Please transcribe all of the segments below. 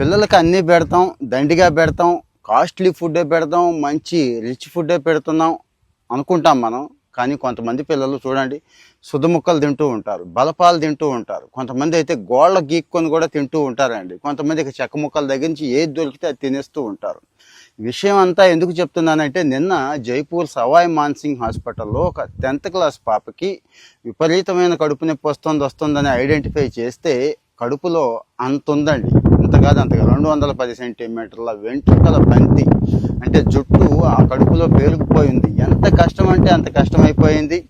పిల్లలకి అన్నీ పెడతాం దండిగా పెడతాం కాస్ట్లీ ఫుడ్డే పెడతాం మంచి రిచ్ ఫుడ్డే పెడుతున్నాం అనుకుంటాం మనం. కానీ కొంతమంది పిల్లలు చూడండి సుధముక్కలు తింటూ ఉంటారు బలపాలు తింటూ ఉంటారు. కొంతమంది అయితే గోళ్ళ గీక్కొని కూడా తింటూ ఉంటారండి. కొంతమంది చెక్క ముక్కల దగ్గర నుంచి ఏది దొరికితే అది తినేస్తూ ఉంటారు. విషయం అంతా ఎందుకు చెప్తున్నానంటే నిన్న జైపూర్ సవాయ్ మాన్సింగ్ హాస్పిటల్లో ఒక టెన్త్ క్లాస్ పాపకి విపరీతమైన కడుపు నొప్పి వస్తుంది వస్తుందని ఐడెంటిఫై చేస్తే కడుపులో అంత ఉందండి. కాదు అంతగా రెండు వందల పది సెంటీమీటర్ల వెంట్రుకల బంతి అంటే జుట్టు ఆ కడుపులో పేరుకుపోయింది ఎంత కష్టం అంటే అంత కష్టమైపోయింది.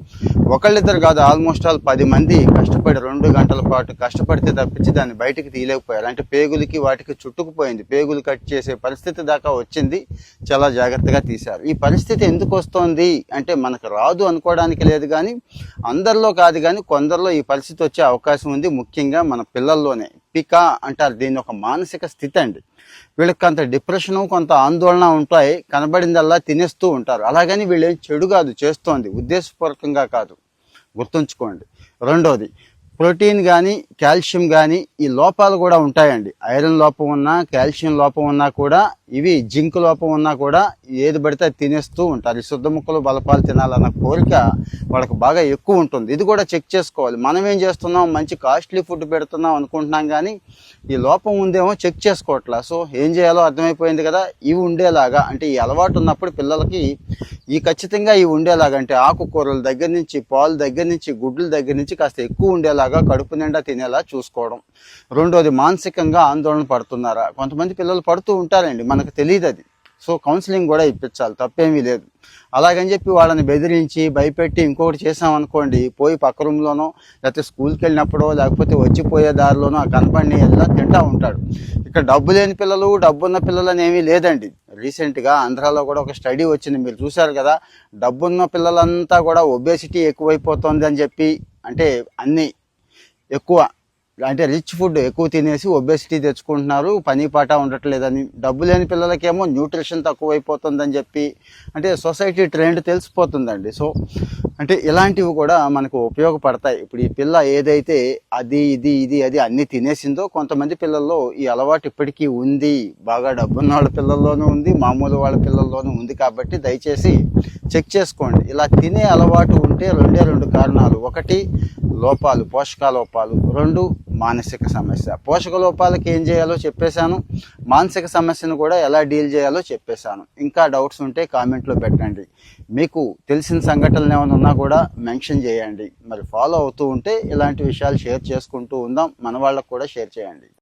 ఒకళ్ళిద్దరు కాదు ఆల్మోస్ట్ ఆల్ పది మంది కష్టపడి రెండు గంటల పాటు కష్టపడితే తప్పించి దాన్ని బయటికి తీయలేకపోయారు. అంటే పేగులకి వాటికి చుట్టుకుపోయింది. పేగులు కట్ చేసే పరిస్థితి దాకా వచ్చింది. చాలా జాగ్రత్తగా తీశారు. ఈ పరిస్థితి ఎందుకు వస్తోంది అంటే మనకు రాదు అనుకోవడానికి లేదు కానీ అందరిలో కాదు కానీ కొందరిలో ఈ పరిస్థితి వచ్చే అవకాశం ఉంది. ముఖ్యంగా మన పిల్లల్లోనే. పికా అంటారు. దీన్ని ఒక మానసిక స్థితి అండి. వీళ్ళకి కొంత డిప్రెషను కొంత ఆందోళన ఉంటాయి. కనబడిందల్లా తినేస్తూ ఉంటారు. అలాగని వీళ్ళేం చెడు కాదు చేస్తోంది. ఉద్దేశపూర్వకంగా కాదు. గుర్తుంచుకోండి. రెండోది ప్రోటీన్ కానీ కాల్షియం కానీ ఈ లోపాలు కూడా ఉంటాయండి. ఐరన్ లోపం ఉన్నా కాల్షియం లోపం ఉన్నా కూడా ఇవి జింక్ లోపం ఉన్నా కూడా ఏది పడితే తినేస్తూ ఉంటారు. ఈ శుద్ధ ముక్కలు బలపాలు తినాలన్న కోరిక వాళ్ళకి బాగా ఎక్కువ ఉంటుంది. ఇది కూడా చెక్ చేసుకోవాలి. మనం ఏం చేస్తున్నాం? మంచి కాస్ట్లీ ఫుడ్ పెడుతున్నాం అనుకుంటున్నాం కానీ ఈ లోపం ఉందేమో చెక్ చేసుకోవట్లా. సో ఏం చేయాలో అర్థమైపోయింది కదా? ఇవి ఉండేలాగా. అంటే ఈ అలవాటు ఉన్నప్పుడు పిల్లలకి ఈ ఖచ్చితంగా ఇవి ఉండేలాగా అంటే ఆకుకూరల దగ్గర నుంచి పాలు దగ్గర నుంచి గుడ్ల దగ్గర నుంచి కాస్త ఎక్కువ ఉండేలాగా కడుపు నిండా తినేలా చూసుకోవడం. రెండోది మానసికంగా ఆందోళన పడుతున్నారా? కొంతమంది పిల్లలు పడుతూ ఉంటారండి మనకు తెలియదు అది సో కౌన్సిలింగ్ కూడా ఇప్పించాలి తప్పేమీ లేదు. అలాగని చెప్పి వాళ్ళని బెదిరించి భయపెట్టి ఇంకొకటి చేసామనుకోండి పోయి పక్క రూమ్లోనో లేకపోతే స్కూల్కి వెళ్ళినప్పుడో లేకపోతే వచ్చిపోయే దారిలోనో ఆ కనపడిని ఎలా తింటా ఉంటాడు. ఇక్కడ డబ్బు లేని పిల్లలు డబ్బు ఉన్న పిల్లలు అనేవి లేదండి. రీసెంట్గా ఆంధ్రాలో కూడా ఒక స్టడీ వచ్చింది మీరు చూశారు కదా. డబ్బున్న పిల్లలంతా కూడా ఒబేసిటీ ఎక్కువైపోతుంది అని చెప్పి అంటే అన్నీ ఎక్కువ అంటే రిచ్ ఫుడ్ ఎక్కువ తినేసి ఒబెసిటీ తెచ్చుకుంటున్నారు పని పాట ఉండట్లేదని. డబ్బు లేని పిల్లలకేమో న్యూట్రిషన్ తక్కువైపోతుందని చెప్పి అంటే సొసైటీ ట్రెండ్ తెలిసిపోతుందండి. సో అంటే ఇలాంటివి కూడా మనకు ఉపయోగపడతాయి. ఇప్పుడు ఈ పిల్ల ఏదైతే అది ఇది ఇది అది అన్ని తినేసిందో కొంతమంది పిల్లల్లో ఈ అలవాటు ఇప్పటికీ ఉంది. బాగా డబ్బున్న వాళ్ళ పిల్లల్లోనూ ఉంది మామూలు వాళ్ళ పిల్లల్లోనూ ఉంది కాబట్టి దయచేసి చెక్ చేసుకోండి. ఇలా తినే అలవాటు ఉంటే రెండే రెండు కారణాలు. ఒకటి లోపాలు పోషక లోపాలు రెండు మానసిక సమస్య. పోషక లోపాలకి ఏం చేయాలో చెప్పేశాను. మానసిక సమస్యను కూడా ఎలా డీల్ చేయాలో చెప్పేశాను. ఇంకా డౌట్స్ ఉంటే కామెంట్లో పెట్టండి. మీకు తెలిసిన సంఘటనలు ఏమైనా ఉన్నా కూడా మెన్షన్ చేయండి. మరి ఫాలో అవుతూ ఉంటే ఇలాంటి విషయాలు షేర్ చేసుకుంటూ ఉందాం. మన వాళ్ళకు కూడా షేర్ చేయండి.